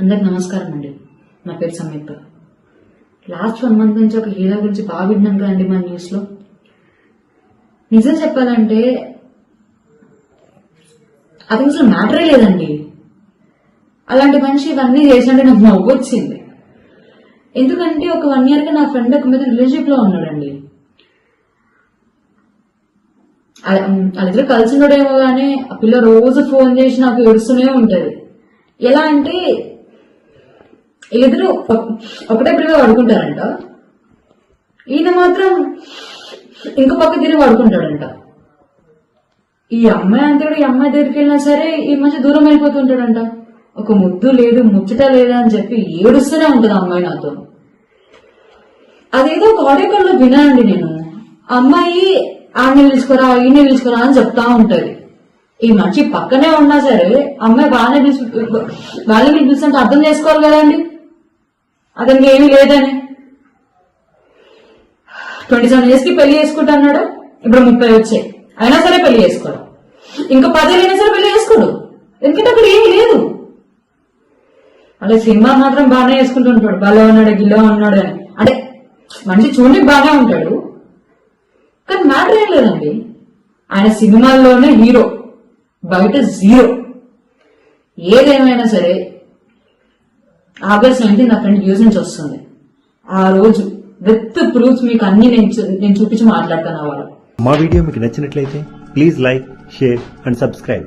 అందరికి నమస్కారం అండి. నా పేరు సమీప. లాస్ట్ వన్ మంత్ నుంచి ఒక హీరో గురించి బాగా విన్నాం కదండి మన న్యూస్లో. నిజం చెప్పాలంటే అది అసలు మ్యాటరే లేదండి. అలాంటి మనిషి ఇవన్నీ చేసినట్టు నాకు నవ్వు వచ్చింది. ఎందుకంటే ఒక వన్ ఇయర్గా నా ఫ్రెండ్ ఒక మీద రిలేషన్షిప్లో ఉన్నాడండి. వాళ్ళిద్దరు కలిసి ఉండడేమో కానీ ఆ పిల్ల రోజు ఫోన్ చేసి నాకు ఏడుస్తూనే ఉంటది. ఎలా అంటే వీళ్ళిద్దరు ఒకటే పిల్లలు వాడుకుంటారంట ఈయన మాత్రం ఇంకో పక్క తిరిగి పడుకుంటాడంట ఈ అమ్మాయి అంతే కూడా ఈ అమ్మాయి దగ్గరికి వెళ్ళినా సరే ఈ మధ్య దూరం వెళ్ళిపోతుంటాడంట ఒక ముద్దు లేదు ముచ్చట లేదా అని చెప్పి ఏడుస్తూనే ఉంటుంది అమ్మాయి నాతో. అదేదో ఒక ఆడియో కాల్ వినానండి నేను. అమ్మాయి ఆమె పిలుచుకోరా ఈయన పిలుచుకోరా అని చెప్తా ఉంటది. ఈ మనిషి పక్కనే ఉన్నా సరే అమ్మాయి బాగానే పిలుచు బాగానే పిలుస్తుంటే అర్థం చేసుకోవాలి కదండి. అతనికి ఏమీ లేదని ట్వంటీ సెవెన్ ఇయర్స్కి పెళ్ళి చేసుకుంటా అన్నాడు ఇప్పుడు ముప్పై వచ్చాయి. అయినా సరే పెళ్ళి చేసుకోడు. ఇంకా పదేళ్ళైనా సరే పెళ్ళి చేసుకోడు. ఎందుకంటే అక్కడ ఏమీ లేదు. అలా సినిమా మాత్రం బాగానే వేసుకుంటూ ఉంటాడు. బాగా ఉన్నాడు గిల్లో ఉన్నాడు అని. అంటే మనిషి చూడడానికి బాగానే ఉంటాడు. కానీ మ్యాటర్ ఏం లేదండి. ఆయన సినిమాల్లోనే హీరో. బయట జీరో. ఏదేమైనా సరే ఆగస్ట్ నైన్టీన్ నా ఫ్రెండ్ యూజ్ నుంచి వస్తుంది. ఆ రోజు విత్ ప్రూఫ్స్ మీకు అన్ని నేను నేను చూపించి మాట్లాడతాను వాళ్ళు మా వీడియో మీకు నచ్చినట్లయితే please like share and subscribe.